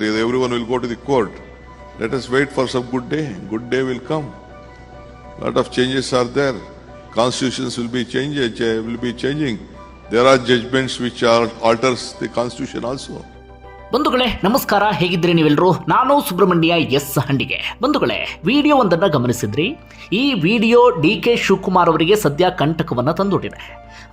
Everyone will go to the court. Let us wait for some good day. Good day will come. Lot of changes are there. Constitutions will be changed, uh, will be changing. There are judgments which are alters the constitution also. ಬಂಧುಗಳೇ ನಮಸ್ಕಾರ ಹೇಗಿದ್ರಿ ನೀವೆಲ್ಲರೂ ನಾನು Subrahmanya S ಹಂಡಿಗೆ ಬಂಧುಗಳೇ video ಒಂದನ್ನ ಗಮನಿಸಿದ್ರಿ ಈ video D K Shivakumar ಅವರಿಗೆ ಸದ್ಯ ಕಂಟಕವನ್ನು ತಂದೊಡ್ಡಿದೆ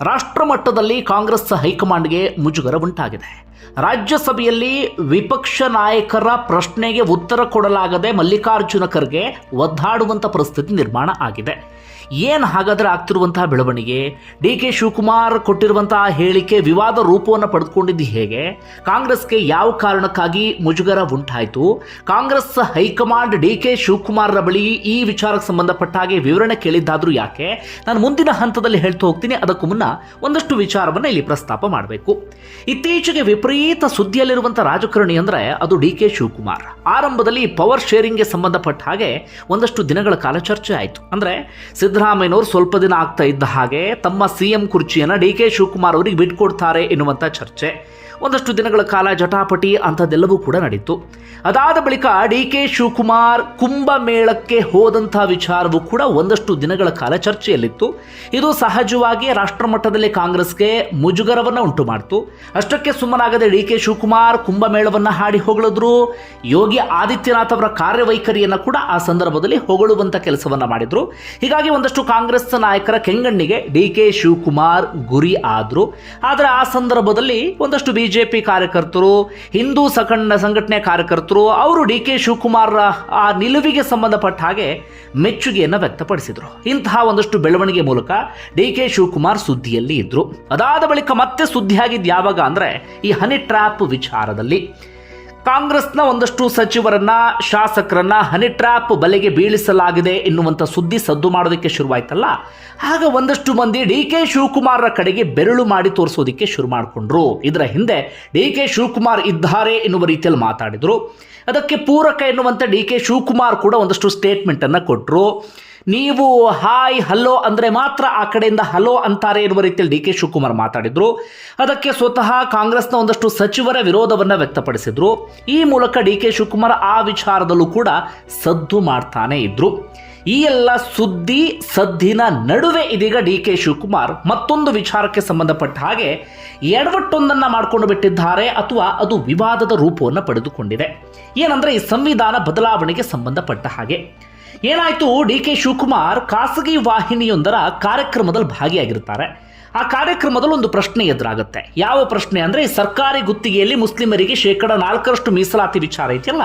ರಾಷ್ಟ್ರ ಮಟ್ಟದಲ್ಲಿ ಕಾಂಗ್ರೆಸ್ ಹೈಕಮಾಂಡ್ಗೆ ಮುಜುಗರ ಉಂಟಾಗಿದೆ ರಾಜ್ಯಸಭೆಯಲ್ಲಿ ವಿಪಕ್ಷ ನಾಯಕರ ಪ್ರಶ್ನೆಗೆ ಉತ್ತರ ಕೊಡಲಾಗದೆ ಮಲ್ಲಿಕಾರ್ಜುನ ಖರ್ಗೆ ಒದ್ದಾಡುವಂಥ ಪರಿಸ್ಥಿತಿ ನಿರ್ಮಾಣ ಆಗಿದೆ. ಏನು ಹಾಗಾದ್ರೆ ಆಗ್ತಿರುವಂತಹ ಬೆಳವಣಿಗೆ? ಡಿ ಕೆ ಶಿವಕುಮಾರ್ ಕೊಟ್ಟಿರುವಂತಹ ಹೇಳಿಕೆ ವಿವಾದ ರೂಪವನ್ನು ಪಡೆದುಕೊಂಡಿದ್ದು ಹೇಗೆ? ಕಾಂಗ್ರೆಸ್ಗೆ ಯಾವ ಕಾರಣಕ್ಕಾಗಿ ಮುಜುಗರ ಉಂಟಾಯಿತು? Congress high command D K ಶಿವಕುಮಾರ್ರ ಬಳಿ ಈ ವಿಚಾರಕ್ಕೆ ಸಂಬಂಧಪಟ್ಟ ಹಾಗೆ ವಿವರಣೆ ಕೇಳಿದ್ದಾದರೂ ಯಾಕೆ? ನಾನು ಮುಂದಿನ ಹಂತದಲ್ಲಿ ಹೇಳ್ತಾ ಹೋಗ್ತೀನಿ. ಅದಕ್ಕೂ ಮುನ್ನ ಒಂದಷ್ಟು ವಿಚಾರವನ್ನು ಇಲ್ಲಿ ಪ್ರಸ್ತಾಪ ಮಾಡಬೇಕು. ಇತ್ತೀಚೆಗೆ ವಿಪರೀತ ಸುದ್ದಿಯಲ್ಲಿರುವಂಥ ರಾಜಕಾರಣಿ ಅಂದರೆ ಅದು ಡಿ ಕೆ ಶಿವಕುಮಾರ್. ಆರಂಭದಲ್ಲಿ ಪವರ್ ಶೇರಿಂಗ್ಗೆ ಸಂಬಂಧಪಟ್ಟ ಹಾಗೆ ಒಂದಷ್ಟು ದಿನಗಳ ಕಾಲ ಚರ್ಚೆ ಆಯಿತು. ಅಂದರೆ ಸಿದ್ದರಾಮಯ್ಯನವರು ಸ್ವಲ್ಪ ದಿನ ಆಗ್ತಾ ಇದ್ದ ಹಾಗೆ ತಮ್ಮ ಸಿ ಎಂ ಕುರ್ಚಿಯನ್ನು ಡಿ ಕೆ ಶಿವಕುಮಾರ್ ಅವರಿಗೆ ಬಿಟ್ಕೊಡ್ತಾರೆ ಎನ್ನುವಂಥ ಚರ್ಚೆ. ಒಂದಷ್ಟು ದಿನಗಳ ಕಾಲ ಜಟಾಪಟಿ ಅಂಥದ್ದೆಲ್ಲವೂ ಕೂಡ ನಡೀತು. ಅದಾದ ಬಳಿಕ ಡಿ ಕೆ ಶಿವಕುಮಾರ್ ಕುಂಭಮೇಳಕ್ಕೆ ಹೋದಂಥ ವಿಚಾರವೂ ಕೂಡ ಒಂದಷ್ಟು ದಿನಗಳ ಕಾಲ ಚರ್ಚೆಯಲ್ಲಿತ್ತು. ಇದು ಸಹಜವಾಗಿ ರಾಷ್ಟ್ರಮಟ್ಟದಲ್ಲಿ ಕಾಂಗ್ರೆಸ್ಗೆ ಮುಜುಗರವನ್ನು ಉಂಟು ಮಾಡಿತು ಅಷ್ಟಕ್ಕೆ ಸುಮ್ಮನಾಗದೆ ಡಿ ಕೆ ಶಿವಕುಮಾರ್ ಕುಂಭಮೇಳವನ್ನು ಹಾಡಿ ಹೊಗಳಿದ್ರು. ಯೋಗಿ ಆದಿತ್ಯನಾಥ್ ಅವರ ಕಾರ್ಯವೈಖರಿಯನ್ನು ಕೂಡ ಆ ಸಂದರ್ಭದಲ್ಲಿ ಹೊಗಳುವಂಥ ಕೆಲಸವನ್ನು ಮಾಡಿದ್ರು. ಹೀಗಾಗಿ ಒಂದಷ್ಟು ಕಾಂಗ್ರೆಸ್ ನಾಯಕರ ಕೆಂಗಣ್ಣಿಗೆ ಡಿ ಕೆ ಶಿವಕುಮಾರ್ ಗುರಿ ಆದರು. ಆದರೆ ಆ ಸಂದರ್ಭದಲ್ಲಿ ಒಂದಷ್ಟು ಬಿಜೆಪಿ ಕಾರ್ಯಕರ್ತರು, ಹಿಂದೂ ಸಖಂಡ ಸಂಘಟನೆ ಕಾರ್ಯಕರ್ತರು, ಅವರು ಡಿ ಕೆ ಶಿವಕುಮಾರ್ ಆ ನಿಲುವಿಗೆ ಸಂಬಂಧಪಟ್ಟ ಹಾಗೆ ಮೆಚ್ಚುಗೆಯನ್ನು ವ್ಯಕ್ತಪಡಿಸಿದರು. ಇಂತಹ ಒಂದಷ್ಟು ಬೆಳವಣಿಗೆ ಮೂಲಕ ಡಿ ಕೆ ಶಿವಕುಮಾರ್ ಸುದ್ದಿಯಲ್ಲಿ ಇದ್ರು. ಅದಾದ ಬಳಿಕ ಮತ್ತೆ ಸುದ್ದಿಯಾಗಿದ್ದು ಯಾವಾಗ ಅಂದ್ರೆ ಈ ಹನಿ ಟ್ರ್ಯಾಪ್ ವಿಚಾರದಲ್ಲಿ ಕಾಂಗ್ರೆಸ್ನ ಒಂದಷ್ಟು ಸಚಿವರನ್ನ, ಶಾಸಕರನ್ನ ಹನಿ ಟ್ರ್ಯಾಪ್ ಬಲೆಗೆ ಬೀಳಿಸಲಾಗಿದೆ ಎನ್ನುವಂಥ ಸುದ್ದಿ ಸದ್ದು ಮಾಡೋದಕ್ಕೆ ಶುರುವಾಯ್ತಲ್ಲ? ಆಗ ಒಂದಷ್ಟು ಮಂದಿ ಡಿ ಕೆ ಶಿವಕುಮಾರ್ರ ಕಡೆಗೆ ಬೆರಳು ಮಾಡಿ ತೋರಿಸೋದಕ್ಕೆ ಶುರು ಮಾಡಿಕೊಂಡ್ರು. ಇದರ ಹಿಂದೆ ಡಿ ಕೆ ಶಿವಕುಮಾರ್ ಇದ್ದಾರೆ ಎನ್ನುವ ರೀತಿಯಲ್ಲಿ ಮಾತಾಡಿದರು. ಅದಕ್ಕೆ ಪೂರಕ ಎನ್ನುವಂಥ ಡಿ ಕೆ ಶಿವಕುಮಾರ್ ಕೂಡ ಒಂದಷ್ಟು ಸ್ಟೇಟ್ಮೆಂಟನ್ನು ಕೊಟ್ಟರು ನೀವು ಹಾಯ್, ಹಲೋ ಅಂದರೆ ಮಾತ್ರ ಆ ಕಡೆಯಿಂದ ಹಲೋ ಅಂತಾರೆ ಎನ್ನುವ ರೀತಿಯಲ್ಲಿ ಡಿ ಕೆ ಶಿವಕುಮಾರ್ ಮಾತಾಡಿದ್ರು. ಅದಕ್ಕೆ ಸ್ವತಃ ಕಾಂಗ್ರೆಸ್ನ ಒಂದಷ್ಟು ಸಚಿವರ ವಿರೋಧವನ್ನು ವ್ಯಕ್ತಪಡಿಸಿದರು. ಈ ಮೂಲಕ ಡಿ ಕೆ ಶಿವಕುಮಾರ್ ಆ ವಿಚಾರದಲ್ಲೂ ಕೂಡ ಸದ್ದು ಮಾಡ್ತಾನೆ ಇದ್ರು. ಈ ಎಲ್ಲ ಸುದ್ದಿ, ಸದ್ದಿನ ನಡುವೆ ಇದೀಗ ಡಿ ಕೆ ಶಿವಕುಮಾರ್ ಮತ್ತೊಂದು ವಿಚಾರಕ್ಕೆ ಸಂಬಂಧಪಟ್ಟ ಹಾಗೆ ಎಡವಟ್ಟೊಂದನ್ನು ಮಾಡಿಕೊಂಡು ಬಿಟ್ಟಿದ್ದಾರೆ ಅಥವಾ ಅದು ವಿವಾದದ ರೂಪವನ್ನು ಪಡೆದುಕೊಂಡಿದೆ ಏನಂದ್ರೆ ಈ ಸಂವಿಧಾನ ಬದಲಾವಣೆಗೆ ಸಂಬಂಧಪಟ್ಟ ಹಾಗೆ. ಏನಾಯ್ತು? ಡಿ ಕೆ ಶಿವಕುಮಾರ್ ಖಾಸಗಿ ವಾಹಿನಿಯೊಂದರ ಕಾರ್ಯಕ್ರಮದಲ್ಲಿ ಭಾಗಿಯಾಗಿರ್ತಾರೆ ಆ ಕಾರ್ಯಕ್ರಮದಲ್ಲಿ ಒಂದು ಪ್ರಶ್ನೆ ಎದುರಾಗುತ್ತೆ. ಯಾವ ಪ್ರಶ್ನೆ ಅಂದ್ರೆ, ಸರ್ಕಾರಿ ಗುತ್ತಿಗೆಯಲ್ಲಿ ಮುಸ್ಲಿಮರಿಗೆ ಶೇಕಡ ನಾಲ್ಕರಷ್ಟು ಮೀಸಲಾತಿ ವಿಚಾರ ಇದೆಯಲ್ಲ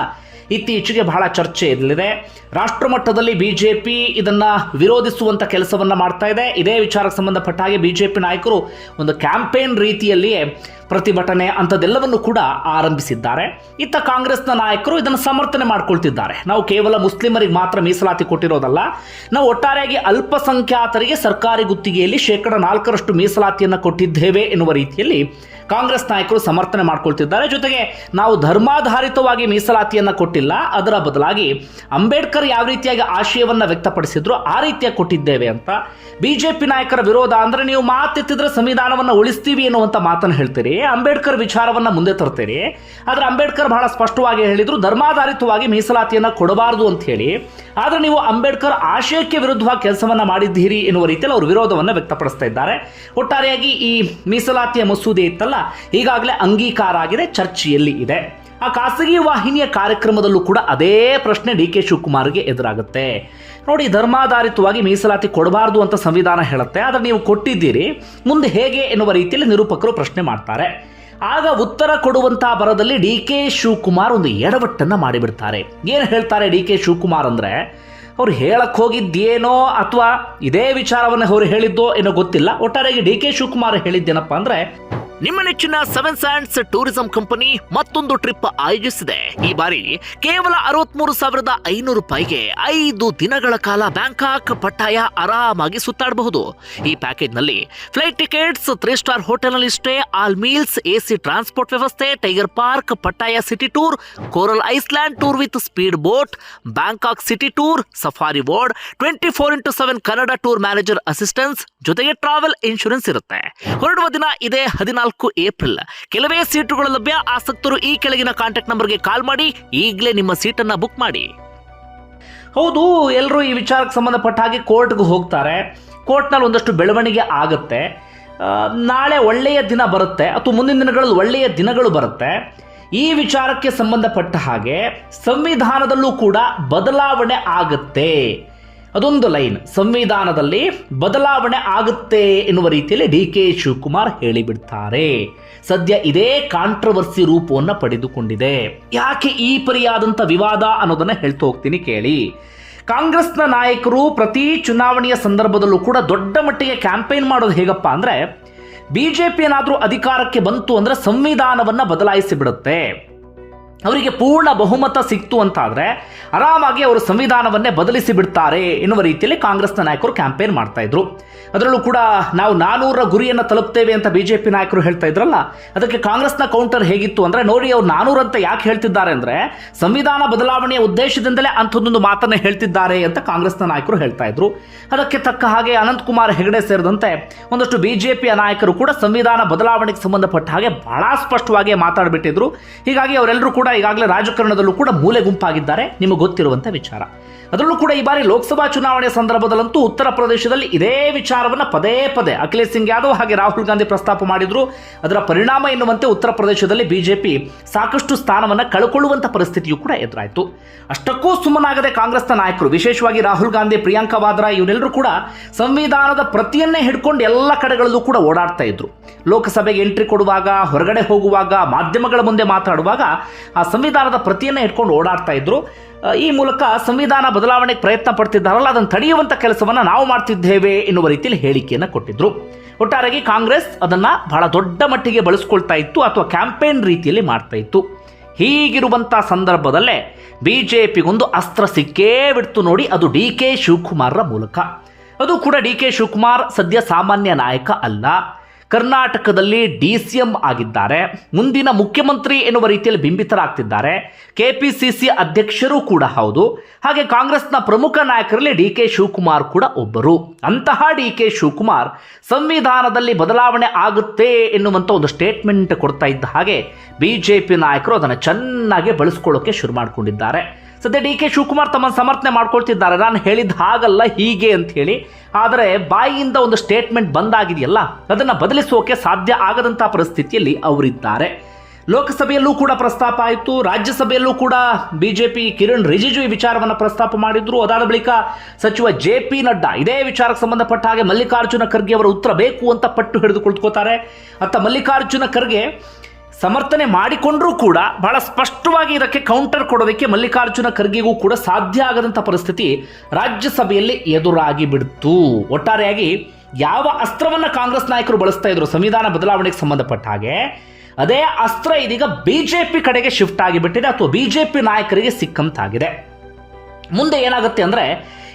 ಇತ್ತೀಚೆಗೆ ಬಹಳ ಚರ್ಚೆ ಇರಲಿದೆ. ರಾಷ್ಟ್ರ ಮಟ್ಟದಲ್ಲಿ ಬಿಜೆಪಿ ಇದನ್ನ ವಿರೋಧಿಸುವಂತ ಕೆಲಸವನ್ನು ಮಾಡ್ತಾ ಇದೆ. ಇದೇ ವಿಚಾರಕ್ಕೆ ಸಂಬಂಧಪಟ್ಟ ಹಾಗೆ ಬಿಜೆಪಿ ನಾಯಕರು ಒಂದು ಕ್ಯಾಂಪೇನ್ ರೀತಿಯಲ್ಲಿಯೇ ಪ್ರತಿಭಟನೆ ಅಂಥದ್ದೆಲ್ಲವನ್ನು ಕೂಡ ಆರಂಭಿಸಿದ್ದಾರೆ. ಇತ್ತ ಕಾಂಗ್ರೆಸ್ನ ನಾಯಕರು ಇದನ್ನು ಸಮರ್ಥನೆ ಮಾಡ್ಕೊಳ್ತಿದ್ದಾರೆ. ನಾವು ಕೇವಲ ಮುಸ್ಲಿಮರಿಗೆ ಮಾತ್ರ ಮೀಸಲಾತಿ ಕೊಟ್ಟಿರೋದಲ್ಲ, ನಾವು ಒಟ್ಟಾರೆಯಾಗಿ ಅಲ್ಪಸಂಖ್ಯಾತರಿಗೆ ಸರ್ಕಾರಿ ಗುತ್ತಿಗೆಯಲ್ಲಿ ಶೇಕಡ ನಾಲ್ಕರಷ್ಟು ಮೀಸಲಾತಿಯನ್ನು ಕೊಟ್ಟಿದ್ದೇವೆ ಎನ್ನುವ ರೀತಿಯಲ್ಲಿ ಕಾಂಗ್ರೆಸ್ ನಾಯಕರು ಸಮರ್ಥನೆ ಮಾಡ್ಕೊಳ್ತಿದ್ದಾರೆ. ಜೊತೆಗೆ ನಾವು ಧರ್ಮಾಧಾರಿತವಾಗಿ ಮೀಸಲಾತಿಯನ್ನು ಕೊಟ್ಟಿಲ್ಲ, ಅದರ ಬದಲಾಗಿ ಅಂಬೇಡ್ಕರ್ ಯಾವ ರೀತಿಯಾಗಿ ಆಶಯವನ್ನು ವ್ಯಕ್ತಪಡಿಸಿದ್ರು ಆ ರೀತಿಯಾಗಿ ಕೊಟ್ಟಿದ್ದೇವೆ ಅಂತ ಬಿಜೆಪಿ ನಾಯಕರ ವಿರೋಧ ಅಂದರೆ ನೀವು ಮಾತೆತ್ತಿದ್ರೆ ಸಂವಿಧಾನವನ್ನು ಉಳಿಸ್ತೀವಿ ಎನ್ನುವಂತ ಮಾತನ್ನು ಹೇಳ್ತೀರಿ. ಅಂಬೇಡ್ಕರ್ ವಿಚಾರವನ್ನ ಮುಂದೆ ತರ್ತೀರಿ ಆದ್ರೆ ಅಂಬೇಡ್ಕರ್ ಬಹಳ ಸ್ಪಷ್ಟವಾಗಿ ಹೇಳಿದ್ರು ಧರ್ಮಾಧಾರಿತವಾಗಿ ಮೀಸಲಾತಿಯನ್ನ ಕೊಡಬಾರದು ಅಂತ ಹೇಳಿ. ಆದರೆ ನೀವು ಅಂಬೇಡ್ಕರ್ ಆಶಯಕ್ಕೆ ವಿರುದ್ಧವಾಗಿ ಕೆಲಸವನ್ನ ಮಾಡಿದ್ದೀರಿ ಎನ್ನುವ ರೀತಿಯಲ್ಲಿ ಅವರು ವಿರೋಧವನ್ನು ವ್ಯಕ್ತಪಡಿಸ್ತಾ ಇದ್ದಾರೆ. ಒಟ್ಟಾರೆಯಾಗಿ ಈ ಮೀಸಲಾತಿಯ ಮಸೂದೆ ಇತ್ತಲ್ಲ, ಈಗಾಗಲೇ ಅಂಗೀಕಾರ ಆಗಿದೆ, ಚರ್ಚೆಯಲ್ಲಿ ಇದೆ. ಆ ಖಾಸಗಿ ವಾಹಿನಿಯ ಕಾರ್ಯಕ್ರಮದಲ್ಲೂ ಕೂಡ ಅದೇ ಪ್ರಶ್ನೆ ಡಿ ಕೆ ಶಿವಕುಮಾರ್ಗೆ ಎದುರಾಗುತ್ತೆ. ನೋಡಿ, ಧರ್ಮಾಧಾರಿತವಾಗಿ ಮೀಸಲಾತಿ ಕೊಡಬಾರ್ದು ಅಂತ ಸಂವಿಧಾನ ಹೇಳುತ್ತೆ. ಆದರೆ ನೀವು ಕೊಟ್ಟಿದ್ದೀರಿ. ಮುಂದೆ ಹೇಗೆ ಎನ್ನುವ ರೀತಿಯಲ್ಲಿ ನಿರೂಪಕರು ಪ್ರಶ್ನೆ ಮಾಡ್ತಾರೆ. ಆಗ ಉತ್ತರ ಕೊಡುವಂತಹ ಬರದಲ್ಲಿ ಡಿ ಕೆ ಶಿವಕುಮಾರ್ ಒಂದು ಎಡವಟ್ಟನ್ನ ಮಾಡಿಬಿಡ್ತಾರೆ. ಏನು ಹೇಳ್ತಾರೆ ಡಿ ಕೆ ಶಿವಕುಮಾರ್ ಅಂದ್ರೆ ಅವ್ರು ಹೇಳಕ್ ಹೋಗಿದ್ದೇನೋ ಅಥವಾ ಇದೇ ವಿಚಾರವನ್ನು ಅವ್ರು ಹೇಳಿದ್ದೋ ಏನೋ ಗೊತ್ತಿಲ್ಲ. ಒಟ್ಟಾರೆಗೆ ಡಿ ಕೆ ಶಿವಕುಮಾರ್ ಹೇಳಿದ್ದೇನಪ್ಪ ಅಂದ್ರೆ, ನಿಮ್ಮ ನೆಚ್ಚಿನ ಸೆವೆನ್ ಸ್ಯಾಂಡ್ಸ್ ಟೂರಿಸಂ ಕಂಪನಿ ಮತ್ತೊಂದು ಟ್ರಿಪ್ ಆಯೋಜಿಸಿದೆ. ಈ ಬಾರಿ ಕೇವಲ ಅರವತ್ಮೂರು ಸಾವಿರದ ಐನೂರು ರೂಪಾಯಿಗೆ ಐದು ದಿನಗಳ ಕಾಲ ಬ್ಯಾಂಕಾಕ್ ಪಟ್ಟಾಯ ಆರಾಮಾಗಿ ಸುತ್ತಾಡಬಹುದು. ಈ ಪ್ಯಾಕೇಜ್ನಲ್ಲಿ ಫ್ಲೈಟ್ ಟಿಕೆಟ್ಸ್ ತ್ರೀ ಸ್ಟಾರ್ ಹೋಟೆಲ್ನಲ್ಲಿ stay all meals AC transport ವ್ಯವಸ್ಥೆ, tiger park, Pattaya city tour coral island tour with speed boat Bangkok city tour safari board twenty four into seven Kannada tour manager assistance ಜೊತೆಗೆ travel insurance ಇರುತ್ತೆ. ಹೊರಡುವ ದಿನ ಇದೇ ಹದಿನಾಲ್ಕು April ಕೆಲವೇ ಸೀಟುಗಳು ಲಭ್ಯ. ಆಸಕ್ತರು ಈ ಕೆಳಗಿನ ಕಾಂಟ್ಯಾಕ್ಟ್ ನಂಬರ್ಗೆ ಕಾಲ್ ಮಾಡಿ. ಈಗಲೇ ನಿಮ್ಮ ಸೀಟನ್ನು ಬುಕ್ ಮಾಡಿ. ಹೌದು ಎಲ್ಲರೂ ಈ ವಿಚಾರಕ್ಕೆ ಸಂಬಂಧಪಟ್ಟ ಹಾಗೆ ಕೋರ್ಟ್ಗೆ ಹೋಗ್ತಾರೆ. ಕೋರ್ಟ್ನಲ್ಲಿ ಒಂದಷ್ಟು ಬೆಳವಣಿಗೆ ಆಗುತ್ತೆ. ನಾಳೆ ಒಳ್ಳೆಯ ದಿನ ಬರುತ್ತೆ. ಅಥವಾ ಮುಂದಿನ ದಿನಗಳಲ್ಲಿ ಒಳ್ಳೆಯ ದಿನಗಳು ಬರುತ್ತೆ. ಈ ವಿಚಾರಕ್ಕೆ ಸಂಬಂಧಪಟ್ಟ ಹಾಗೆ ಸಂವಿಧಾನದಲ್ಲೂ ಕೂಡ ಬದಲಾವಣೆ ಆಗುತ್ತೆ. ಅದೊಂದು ಲೈನ್. ಸಂವಿಧಾನದಲ್ಲಿ ಬದಲಾವಣೆ ಆಗುತ್ತೆ ಎನ್ನುವ ರೀತಿಯಲ್ಲಿ ಡಿ ಕೆ ಶಿವಕುಮಾರ್ ಹೇಳಿಬಿಡ್ತಾರೆ. ಸದ್ಯ ಇದೇ ಕಾಂಟ್ರವರ್ಸಿ ರೂಪವನ್ನು ಪಡೆದುಕೊಂಡಿದೆ. ಯಾಕೆ ಈ ಪರಿಯಾದಂಥ ವಿವಾದ ಅನ್ನೋದನ್ನ ಹೇಳ್ತಾ ಹೋಗ್ತೀನಿ ಕೇಳಿ. ಕಾಂಗ್ರೆಸ್ನ ನಾಯಕರು ಪ್ರತಿ ಚುನಾವಣೆಯ ಸಂದರ್ಭದಲ್ಲೂ ಕೂಡ ದೊಡ್ಡ ಮಟ್ಟಿಗೆ ಕ್ಯಾಂಪೇನ್ ಮಾಡೋದು ಹೇಗಪ್ಪ ಅಂದ್ರೆ ಬಿಜೆಪಿ ಏನಾದರೂ ಅಧಿಕಾರಕ್ಕೆ ಬಂತು ಅಂದ್ರೆ ಸಂವಿಧಾನವನ್ನು ಬದಲಾಯಿಸಿ ಬಿಡುತ್ತೆ ಅವರಿಗೆ ಪೂರ್ಣ ಬಹುಮತ ಸಿಕ್ತು ಅಂತಾದರೆ ಆರಾಮಾಗಿ ಅವರು ಸಂವಿಧಾನವನ್ನೇ ಬದಲಿಸಿ ಬಿಡ್ತಾರೆ ಎನ್ನುವ ರೀತಿಯಲ್ಲಿ ಕಾಂಗ್ರೆಸ್ನ ನಾಯಕರು ಕ್ಯಾಂಪೇನ್ ಮಾಡ್ತಾ ಇದ್ರು. ಅದರಲ್ಲೂ ಕೂಡ ನಾವು ನಾನೂರ ಗುರಿಯನ್ನು ತಲುಪ್ತೇವೆ ಅಂತ ಬಿಜೆಪಿ ನಾಯಕರು ಹೇಳ್ತಾ ಇದ್ರಲ್ಲ, ಅದಕ್ಕೆ ಕಾಂಗ್ರೆಸ್ನ ಕೌಂಟರ್ ಹೇಗಿತ್ತು ಅಂದರೆ, ನೋಡಿ ಅವ್ರು ನಾನೂರು ಅಂತ ಯಾಕೆ ಹೇಳ್ತಿದ್ದಾರೆ ಅಂದರೆ, ಸಂವಿಧಾನ ಬದಲಾವಣೆಯ ಉದ್ದೇಶದಿಂದಲೇ ಅಂಥದ್ದೊಂದು ಮಾತನ್ನು ಹೇಳ್ತಿದ್ದಾರೆ ಅಂತ ಕಾಂಗ್ರೆಸ್ನ ನಾಯಕರು ಹೇಳ್ತಾ ಇದ್ರು. ಅದಕ್ಕೆ ತಕ್ಕ ಹಾಗೆ ಅನಂತಕುಮಾರ್ ಹೆಗಡೆ ಸೇರಿದಂತೆ ಒಂದಷ್ಟು ಬಿ ಜೆ ಪಿಯ ನಾಯಕರು ಕೂಡ ಸಂವಿಧಾನ ಬದಲಾವಣೆಗೆ ಸಂಬಂಧಪಟ್ಟ ಹಾಗೆ ಬಹಳ ಸ್ಪಷ್ಟವಾಗಿ ಮಾತಾಡಿಬಿಟ್ಟಿದ್ರು. ಹೀಗಾಗಿ ಅವರೆಲ್ಲರೂ ಕೂಡ ಈಗಾಗಲೇ ರಾಜಕಾರಣದಲ್ಲೂ ಕೂಡ ಮೂಲೆ ಗುಂಪಾಗಿದ್ದಾರೆ ನಿಮಗೆ ಗೊತ್ತಿರುವಂತ ವಿಚಾರ. ಅದರಲ್ಲೂ ಕೂಡ ಈ ಬಾರಿ ಲೋಕಸಭಾ ಚುನಾವಣೆ ಸಂದರ್ಭದಲ್ಲಂತೂ ಉತ್ತರ ಪ್ರದೇಶದಲ್ಲಿ ಇದೇ ವಿಚಾರವನ್ನು ಪದೇ ಪದೇ ಅಖಿಲೇಶ್ ಸಿಂಗ್ ಯಾದವ್ ಹಾಗೆ ರಾಹುಲ್ ಗಾಂಧಿ ಪ್ರಸ್ತಾಪ ಮಾಡಿದ್ರು. ಅದರ ಪರಿಣಾಮ ಎನ್ನುವಂತೆ ಉತ್ತರ ಪ್ರದೇಶದಲ್ಲಿ ಬಿಜೆಪಿ ಸಾಕಷ್ಟು ಸ್ಥಾನವನ್ನು ಕಳ್ಕೊಳ್ಳುವಂಥ ಪರಿಸ್ಥಿತಿಯೂ ಕೂಡ ಎದುರಾಯಿತು. ಅಷ್ಟಕ್ಕೂ ಸುಮ್ಮನಾಗದೆ ಕಾಂಗ್ರೆಸ್ನ ನಾಯಕರು, ವಿಶೇಷವಾಗಿ ರಾಹುಲ್ ಗಾಂಧಿ, ಪ್ರಿಯಾಂಕಾ ವಾದ್ರಾ ಇವರೆಲ್ಲರೂ ಕೂಡ ಸಂವಿಧಾನದ ಪ್ರತಿಯನ್ನೇ ಹಿಡ್ಕೊಂಡು ಎಲ್ಲ ಕಡೆಗಳಲ್ಲೂ ಕೂಡ ಓಡಾಡ್ತಾ ಇದ್ರು. ಲೋಕಸಭೆಗೆ ಎಂಟ್ರಿ ಕೊಡುವಾಗ, ಹೊರಗಡೆ ಹೋಗುವಾಗ, ಮಾಧ್ಯಮಗಳ ಮುಂದೆ ಮಾತಾಡುವಾಗ ಆ ಸಂವಿಧಾನದ ಪ್ರತಿಯನ್ನೇ ಹಿಡ್ಕೊಂಡು ಓಡಾಡ್ತಾ ಇದ್ರು. ಈ ಮೂಲಕ ಸಂವಿಧಾನ ಬದಲಾವಣೆಗೆ ಪ್ರಯತ್ನ ಪಡ್ತಿದ್ದಾರಲ್ಲ, ಅದನ್ನು ತಡೆಯುವಂಥ ಕೆಲಸವನ್ನು ನಾವು ಮಾಡ್ತಿದ್ದೇವೆ ಎನ್ನುವ ರೀತಿಯಲ್ಲಿ ಹೇಳಿಕೆಯನ್ನು ಕೊಟ್ಟಿದ್ರು. ಒಟ್ಟಾರೆಯಾಗಿ ಕಾಂಗ್ರೆಸ್ ಅದನ್ನ ಬಹಳ ದೊಡ್ಡ ಮಟ್ಟಿಗೆ ಬಳಸ್ಕೊಳ್ತಾ ಇತ್ತು, ಅಥವಾ ಕ್ಯಾಂಪೇನ್ ರೀತಿಯಲ್ಲಿ ಮಾಡ್ತಾ ಇತ್ತು. ಹೀಗಿರುವಂಥ ಸಂದರ್ಭದಲ್ಲೇ ಬಿಜೆಪಿಗೊಂದು ಅಸ್ತ್ರ ಸಿಕ್ಕೇ ಬಿಡ್ತು ನೋಡಿ, ಅದು ಡಿ ಕೆ ಶಿವಕುಮಾರ್ರ ಮೂಲಕ. ಅದು ಕೂಡ ಡಿ ಕೆ ಶಿವಕುಮಾರ್ ಸದ್ಯ ಸಾಮಾನ್ಯ ನಾಯಕ ಅಲ್ಲ. ಕರ್ನಾಟಕದಲ್ಲಿ ಡಿ ಸಿ ಎಂ ಆಗಿದ್ದಾರೆ. ಮುಂದಿನ ಮುಖ್ಯಮಂತ್ರಿ ಎನ್ನುವ ರೀತಿಯಲ್ಲಿ ಬಿಂಬಿತರಾಗ್ತಿದ್ದಾರೆ. ಕೆಪಿಸಿಸಿ ಅಧ್ಯಕ್ಷರು ಕೂಡ ಹೌದು. ಹಾಗೆ ಕಾಂಗ್ರೆಸ್ನ ಪ್ರಮುಖ ನಾಯಕರಲ್ಲಿ ಡಿ ಕೆ ಶಿವಕುಮಾರ್ ಕೂಡ ಒಬ್ಬರು. ಅಂತಹ ಡಿ ಕೆ ಶಿವಕುಮಾರ್ ಸಂವಿಧಾನದಲ್ಲಿ ಬದಲಾವಣೆ ಆಗುತ್ತೆ ಎನ್ನುವಂಥ ಒಂದು ಸ್ಟೇಟ್ಮೆಂಟ್ ಕೊಡ್ತಾ ಇದ್ದ ಹಾಗೆ ಬಿಜೆಪಿ ನಾಯಕರು ಅದನ್ನು ಚೆನ್ನಾಗಿ ಬಳಸ್ಕೊಳ್ಳೋಕೆ ಶುರು ಮಾಡಿಕೊಂಡಿದ್ದಾರೆ. ಸದ್ಯ ಡಿ ಕೆ ಶಿವಕುಮಾರ್ ತಮ್ಮ ಸಮರ್ಥನೆ ಮಾಡ್ಕೊಳ್ತಿದ್ದಾರೆ. ನಾನು ಹೇಳಿದ ಹಾಗಲ್ಲ, ಹೀಗೆ ಅಂತ ಹೇಳಿ. ಆದರೆ ಬಾಯಿಯಿಂದ ಒಂದು ಸ್ಟೇಟ್ಮೆಂಟ್ ಬಂದಾಗಿದೆಯಲ್ಲ, ಅದನ್ನು ಬದಲಿಸೋಕೆ ಸಾಧ್ಯ ಆಗದಂಥ ಪರಿಸ್ಥಿತಿಯಲ್ಲಿ ಅವರಿದ್ದಾರೆ. ಲೋಕಸಭೆಯಲ್ಲೂ ಕೂಡ ಪ್ರಸ್ತಾಪ ಆಯಿತು. ರಾಜ್ಯಸಭೆಯಲ್ಲೂ ಕೂಡ ಬಿಜೆಪಿ ಕಿರಣ್ ರಿಜಿಜು ಈ ವಿಚಾರವನ್ನು ಪ್ರಸ್ತಾಪ ಮಾಡಿದ್ರು. ಅದಾದ ಬಳಿಕ ಸಚಿವ ಜೆ ಪಿ ನಡ್ಡಾ ಇದೇ ವಿಚಾರಕ್ಕೆ ಸಂಬಂಧಪಟ್ಟ ಹಾಗೆ ಮಲ್ಲಿಕಾರ್ಜುನ ಖರ್ಗೆ ಅವರ ಉತ್ತರ ಬೇಕು ಅಂತ ಪಟ್ಟು ಹಿಡಿದು ಅತ್ತ ಮಲ್ಲಿಕಾರ್ಜುನ ಖರ್ಗೆ ಸಮರ್ಥನೆ ಮಾಡಿಕೊಂಡರೂ ಕೂಡ ಬಹಳ ಸ್ಪಷ್ಟವಾಗಿ ಇದಕ್ಕೆ ಕೌಂಟರ್ ಕೊಡೋದಕ್ಕೆ ಮಲ್ಲಿಕಾರ್ಜುನ ಖರ್ಗೆಗೂ ಕೂಡ ಸಾಧ್ಯ ಆಗದಂಥ ಪರಿಸ್ಥಿತಿ ರಾಜ್ಯಸಭೆಯಲ್ಲಿ ಎದುರಾಗಿ ಬಿಡ್ತು. ಒಟ್ಟಾರೆಯಾಗಿ ಯಾವ ಅಸ್ತ್ರವನ್ನು ಕಾಂಗ್ರೆಸ್ ನಾಯಕರು ಬಳಸ್ತಾ ಇದ್ರು, ಸಂವಿಧಾನ ಬದಲಾವಣೆಗೆ ಸಂಬಂಧಪಟ್ಟ ಹಾಗೆ, ಅದೇ ಅಸ್ತ್ರ ಇದೀಗ ಬಿಜೆಪಿ ಕಡೆಗೆ ಶಿಫ್ಟ್ ಆಗಿಬಿಟ್ಟಿದೆ ಅಥವಾ ಬಿಜೆಪಿ ನಾಯಕರಿಗೆ ಸಿಕ್ಕಂತಾಗಿದೆ. ಮುಂದೆ ಏನಾಗುತ್ತೆ ಅಂದ್ರೆ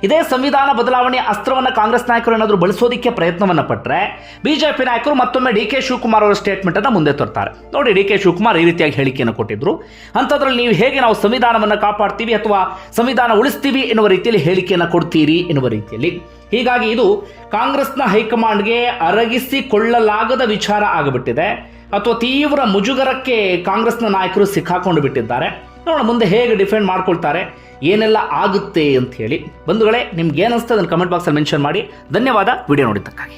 ಇದೇ ಸಂವಿಧಾನ ಬದಲಾವಣೆ ಅಸ್ತ್ರವನ್ನು ಕಾಂಗ್ರೆಸ್ ನಾಯಕರು ಏನಾದರೂ ಬಳಸೋದಕ್ಕೆ ಪ್ರಯತ್ನವನ್ನು ಪಟ್ಟರೆ ಬಿಜೆಪಿ ನಾಯಕರು ಮತ್ತೊಮ್ಮೆ ಡಿ ಕೆ ಶಿವಕುಮಾರ್ ಅವರ ಸ್ಟೇಟ್ಮೆಂಟ್ ಅನ್ನು ಮುಂದೆ ತರ್ತಾರೆ. ನೋಡಿ, ಡಿ ಕೆ ಶಿವಕುಮಾರ್ ಈ ರೀತಿಯಾಗಿ ಹೇಳಿಕೆಯನ್ನು ಕೊಟ್ಟಿದ್ರು. ಅಂಥದ್ರಲ್ಲಿ ನೀವು ಹೇಗೆ ನಾವು ಸಂವಿಧಾನವನ್ನು ಕಾಪಾಡ್ತೀವಿ ಅಥವಾ ಸಂವಿಧಾನ ಉಳಿಸ್ತೀವಿ ಎನ್ನುವ ರೀತಿಯಲ್ಲಿ ಹೇಳಿಕೆಯನ್ನು ಕೊಡ್ತೀರಿ ಎನ್ನುವ ರೀತಿಯಲ್ಲಿ. ಹೀಗಾಗಿ ಇದು ಕಾಂಗ್ರೆಸ್ನ ಹೈಕಮಾಂಡ್ಗೆ ಅರಗಿಸಿಕೊಳ್ಳಲಾಗದ ವಿಚಾರ ಆಗಿಬಿಟ್ಟಿದೆ. ಅಥವಾ ತೀವ್ರ ಮುಜುಗರಕ್ಕೆ ಕಾಂಗ್ರೆಸ್ನ ನಾಯಕರು ಸಿಕ್ಕಾಕೊಂಡು ಬಿಟ್ಟಿದ್ದಾರೆ ನೋಡೋಣ ಮುಂದೆ ಹೇಗೆ ಡಿಫೆಂಡ್ ಮಾಡ್ಕೊಳ್ತಾರೆ, ಏನೆಲ್ಲ ಆಗುತ್ತೆ ಅಂತ ಹೇಳಿ. ಬಂಧುಗಳೇ, ನಿಮ್ಗೆ ಏನಿಸ್ತದೆ ಅದನ್ನು ಕಮೆಂಟ್ ಬಾಕ್ಸಲ್ಲಿ ಮೆನ್ಷನ್ ಮಾಡಿ. ಧನ್ಯವಾದ, ವಿಡಿಯೋ ನೋಡಿದ್ದಕ್ಕಾಗಿ.